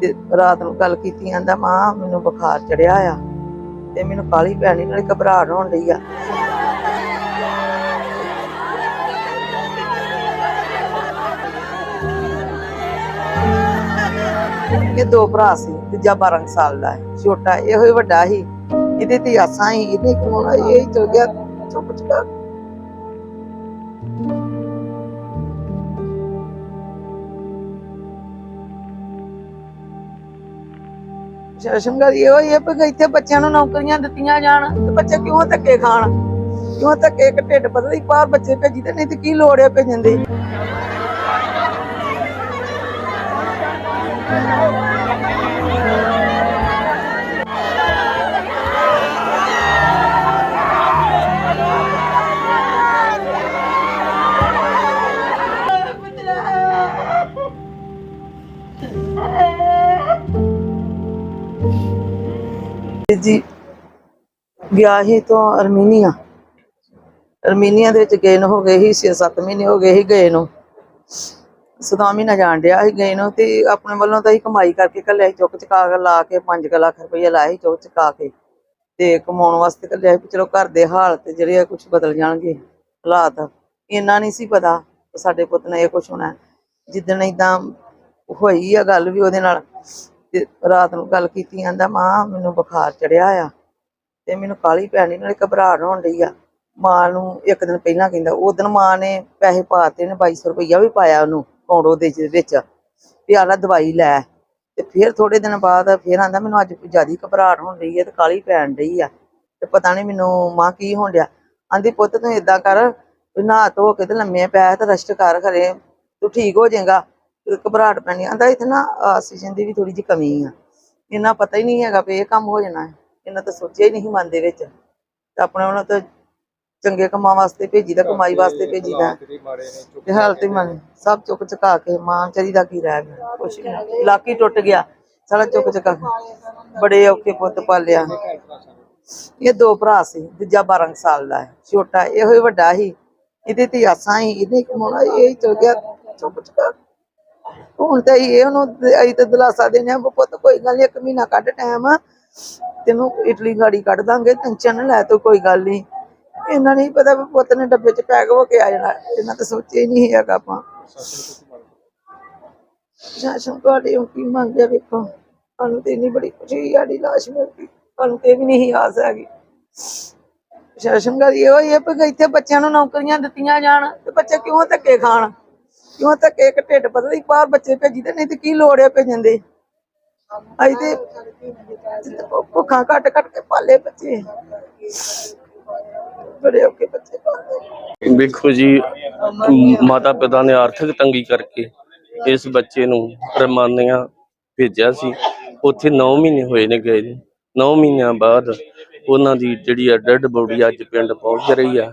ਤੇ ਰਾਤ ਨੂੰ ਗੱਲ ਕੀਤੀ, ਆਂਦਾ, ਮਾਂ, ਮੈਨੂੰ ਬੁਖਾਰ ਚੜਿਆ ਆ ਤੇ ਮੈਨੂੰ ਕਾਲੀ ਪੈਣੀ, ਨਾਲੇ ਘਬਰਾਹਟ ਹੋਣ ਡਈ ਆ। ਇਹ ਦੋ ਭਰਾ ਸੀ, ਤੀਜਾ 12 ਸਾਲ ਦਾ ਹੈ, ਛੋਟਾ ਇਹੋ ਹੀ ਵੱਡਾ ਸੀ, ਇਹਦੇ ਤੇ ਆਸਾਂ ਹੀ ਇਹਦੇ ਕੋਣ ਇਹ ਚਲ ਗਿਆ ਚੁੱਪ ਚੁੱਪ ਸ਼ਸ਼ੰਗਰ ਇਹੋ ਹੀ ਹੈ ਕਿ ਇੱਥੇ ਬੱਚਿਆਂ ਨੂੰ ਨੌਕਰੀਆਂ ਦਿੱਤੀਆਂ ਜਾਣ ਤੇ ਬੱਚੇ ਕਿਉਂ ਧੱਕੇ ਖਾਣ? ਕਿਉਂ ਧੱਕੇ ਇੱਕ ਢਿੱਡ ਪਤਲੀ ਬਾਹਰ ਬੱਚੇ ਭੇਜੀ ਤੇ ਨਹੀਂ ਤੇ ਕੀ ਲੋੜ ਹੈ ਭੇਜਣ ਦੀ? ਜੀ। ਗਿਆ ਹੀ ਤੋਂ ਅਰਮੀਨੀਆ। ਅਰਮੀਨੀਆ ਦੇ ਵਿੱਚ ਗਏ ਨੂੰ ਹੋ ਗਏ ਹੀ 6-7 ਮਹੀਨੇ ਹੋ ਗਏ ਹੀ ਗਏ ਨੂੰ। ਸਦਾ ਮਹੀਨਾ ਜਾਣ ਡਿਆ ਸੀ ਗਏ ਨੂੰ ਤੇ ਆਪਣੇ ਵੱਲੋਂ ਤਾਂ ਹੀ ਕਮਾਈ ਕਰਕੇ ਕੱਲਿਆ ਸੀ, ਚੁੱਕ ਚੁਕਾ ਕੇ ਲਾ ਕੇ 5 ਲੱਖ ਰੁਪਏ ਲਾਏ ਸੀ ਚੁੱਕ ਚੁਕਾ ਕੇ। ਤੇ ਕਮਾਉਣ ਵਾਸਤੇ ਕੱਲਿਆ ਸੀ ਚਲੋ ਘਰ ਦੇ ਹਾਲਤ ਜਿਹੜੇ ਆ ਕੁਝ ਬਦਲ ਜਾਣਗੇ ਹਾਲਾਤ। ਇੰਨਾ ਨਹੀਂ ਸੀ ਪਤਾ ਸਾਡੇ ਪੁੱਤ ਨੇ ਇਹ ਕੁਝ ਹੋਣਾ। ਜਿੱਦਣ ਇਦਾਂ ਹੋਈ ਆ ਗੱਲ ਵੀ ਉਹਦੇ ਨਾਲ ਤੇ ਰਾਤ ਨੂੰ ਗੱਲ ਕੀਤੀ ਆਂਦਾ ਮਾਂ ਮੈਨੂੰ ਬੁਖਾਰ ਚੜਿਆ ਆ ਤੇ ਮੈਨੂੰ ਕਾਲੀ ਪੈਣੀ, ਨਾਲੇ ਘਬਰਾਹਟ ਹੋਣ ਡਈ ਆ। ਮਾਂ ਨੂੰ ਇੱਕ ਦਿਨ ਪਹਿਲਾਂ ਕਹਿੰਦਾ, ਉਹ ਦਿਨ ਮਾਂ ਨੇ ਪੈਸੇ ਪਾਤੇ ਨੇ 2200 ਰੁਪਈਆ ਵੀ ਪਾਇਆ ਉਹਨੂੰ ਕੌਂਡੋ ਦੇ ਵਿੱਚ ਵੀ ਆਲਾ ਦਵਾਈ ਲੈ। ਤੇ ਫਿਰ ਥੋੜੇ ਦਿਨ ਬਾਅਦ ਫਿਰ ਆਂਦਾ, ਮੈਨੂੰ ਅੱਜ ਜਿਆਦੀ ਘਬਰਾਹਟ ਹੋਣ ਰਹੀ ਹੈ ਤੇ ਕਾਲੀ ਪੈਣ ਰਹੀ ਆ। ਤੇ ਪਤਾ ਨਹੀਂ ਮੈਨੂੰ ਮਾਂ ਕੀ ਹੋਣ ਡਿਆ। ਆਂਦੀ, ਪੁੱਤ ਤੂੰ ਏਦਾਂ ਕਰ, ਨਹਾ ਧੋ ਕੇ ਤੇ ਲੰਮੇ ਪੈ ਤੇ ਰੈਸਟ ਕਰ ਖਰੇ ਤੂੰ ਠੀਕ ਹੋ ਜਾਏਗਾ। ਘਬਰਾਹਟ ਪੈਣੀ ਆਂਦਾ ਇੱਥੇ ਨਾ ਆਕਸੀਜਨ ਦੀ ਵੀ ਥੋੜੀ ਜਿਹੀ ਕਮੀ ਆ। ਇਹਨਾਂ ਪਤਾ ਹੀ ਨਹੀਂ ਹੈਗਾ ਵੀ ਇਹ ਕੰਮ ਹੋ ਜਾਣਾ ਹੈ। ਇਹਨਾਂ ਤਾਂ ਸੋਚਿਆ ਹੀ ਨਹੀਂ ਮਨ ਦੇ ਵਿੱਚ। ਤੇ ਆਪਣੇ ਉਹਨਾਂ ਤਾਂ ਚੰਗੇ ਕੰਮਾਂ ਵਾਸਤੇ ਭੇਜੀਦਾ ਕਮਾਈ ਵਾਸਤੇ ਭੇਜੀਦਾ ਤੇ ਹਾਲਤ ਹੀ ਮਨ ਸਭ ਚੁੱਕ ਚੁਕਾ ਕੇ ਮਾਂ ਚਰੀ ਦਾ ਕੀ ਰਹਿ ਗਿਆ ਕੁਛ ਨਹੀਂ। ਲਾਕੀ ਟੁੱਟ ਗਿਆ ਸਾਰਾ ਚੁੱਕ ਚੁਕਾ ਬੜੇ ਔਖੇ ਪੁੱਤ ਪਾਲਿਆ। ਇਹ ਦੋ ਭਰਾ ਸੀ ਦੂਜਾ 12 ਸਾਲ ਦਾ ਹੈ ਛੋਟਾ ਇਹੋ ਹੀ ਵੱਡਾ ਸੀ। ਇਹਦੇ ਤੇ ਆਸਾਂ ਹੀ ਇਹਨੇ ਕਮਾਉਣਾ ਇਹ ਹੀ ਚਲ ਗਿਆ ਚੁੱਪ ਚੁਕਾ ਹੁਣ ਤੇ ਇਹ ਉਹਨੂੰ ਅਸੀਂ ਤਾਂ ਦਿਲਾਸਾ ਦੇਣੇ ਪੁੱਤ ਕੋਈ ਗੱਲ ਨਹੀਂ ਇੱਕ ਮਹੀਨਾ ਕੱਢ ਟਾਈਮ ਤੈਨੂੰ ਇਟਲੀ ਗਾੜੀ ਕੱਢ ਦਾਂਗੇ ਟੈਨਸ਼ਨ ਨਾ ਲੈ ਤੂੰ, ਕੋਈ ਗੱਲ ਨਹੀਂ ਇਹਨਾਂ ਨਹੀਂ ਪਤਾ ਪੁੱਤ ਨੇ ਡੱਬੇ 'ਚ ਪੈਕ ਹੋ ਕੇ ਆ ਜਾਣਾ। ਇਹਨਾਂ ਤਾਂ ਸੋਚਿਆ ਹੀ ਨਹੀਂ ਹੈਗਾ ਆਪਾਂ। ਸ਼ਾਸਨ ਤੁਹਾਡੇ ਉਹ ਕੀ ਮੰਗਿਆ ਵੇਖੋ। ਸਾਨੂੰ ਤੇ ਇੰਨੀ ਬੜੀ ਖੁਸ਼ੀ ਸਾਡੀ ਲਾਸ਼ ਮਿਲ ਗਈ। ਸਾਨੂੰ ਤੇ ਵੀ ਨਹੀਂ ਆਸ ਹੈਗੀ। ਸ਼ਾਸਨ ਦਾ ਇਹੋ ਹੀ ਹੈ ਕਿ ਇੱਥੇ ਬੱਚਿਆਂ ਨੂੰ ਨੌਕਰੀਆਂ ਦਿੱਤੀਆਂ ਜਾਣ ਤੇ ਬੱਚੇ ਕਿਉਂ ਧੱਕੇ ਖਾਣ? ਕਿਉਂ ਧੱਕੇ ਇੱਕ ਢਿੱਡ ਪਤਲੀ ਬਾਹਰ ਬੱਚੇ ਭੇਜੀ ਨਹੀਂ ਤੇ ਕੀ ਲੋੜ ਹੈ ਭੇਜਣ ਦੀ? ਅਸੀਂ ਤੇ ਭੁੱਖਾਂ ਕੱਟ ਕੱਟ ਕੇ ਪਾਲੇ ਬੱਚੇ। ਬੜੇ ਔਖੇ ਬੱਚੇ ਪਾਲੇ ਵੇਖੋ ਜੀ ਮਾਤਾ ਪਿਤਾ ਨੇ ਆਰਥਿਕ ਤੰਗੀ ਕਰਕੇ ਇਸ ਬੱਚੇ ਨੂੰ ਰਮਾਨੀਆਂ ਭੇਜਿਆ ਸੀ। ਉੱਥੇ 9 ਮਹੀਨੇ ਹੋਏ ਨੇ ਗਏ ਨੇ। 9 ਮਹੀਨਿਆਂ ਬਾਅਦ ਉਹਨਾਂ ਦੀ ਜਿਹੜੀ ਆ ਡੈਡ ਬੋਡੀ ਅੱਜ ਪਿੰਡ ਪਹੁੰਚ ਰਹੀ ਆ।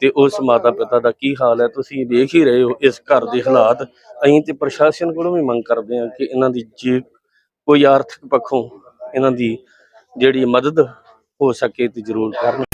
ਤੇ ਉਸ ਮਾਤਾ ਪਿਤਾ ਦਾ ਕੀ ਹਾਲ ਹੈ? ਤੁਸੀਂ ਦੇਖ ਹੀ ਰਹੇ ਹੋ ਇਸ ਘਰ ਦੇ ਹਾਲਾਤ। ਅਸੀਂ ਤੇ ਪ੍ਰਸ਼ਾਸਨ ਕੋਲੋਂ ਵੀ ਮੰਗ ਕਰਦੇ ਹਾਂ ਕਿ ਇਹਨਾਂ ਦੀ ਜੇ ਕੋਈ ਆਰਥਿਕ ਪੱਖੋਂ ਇਹਨਾਂ ਦੀ ਜਿਹੜੀ ਮਦਦ ਹੋ ਸਕੇ ਤੇ ਜ਼ਰੂਰ ਕਰਨ।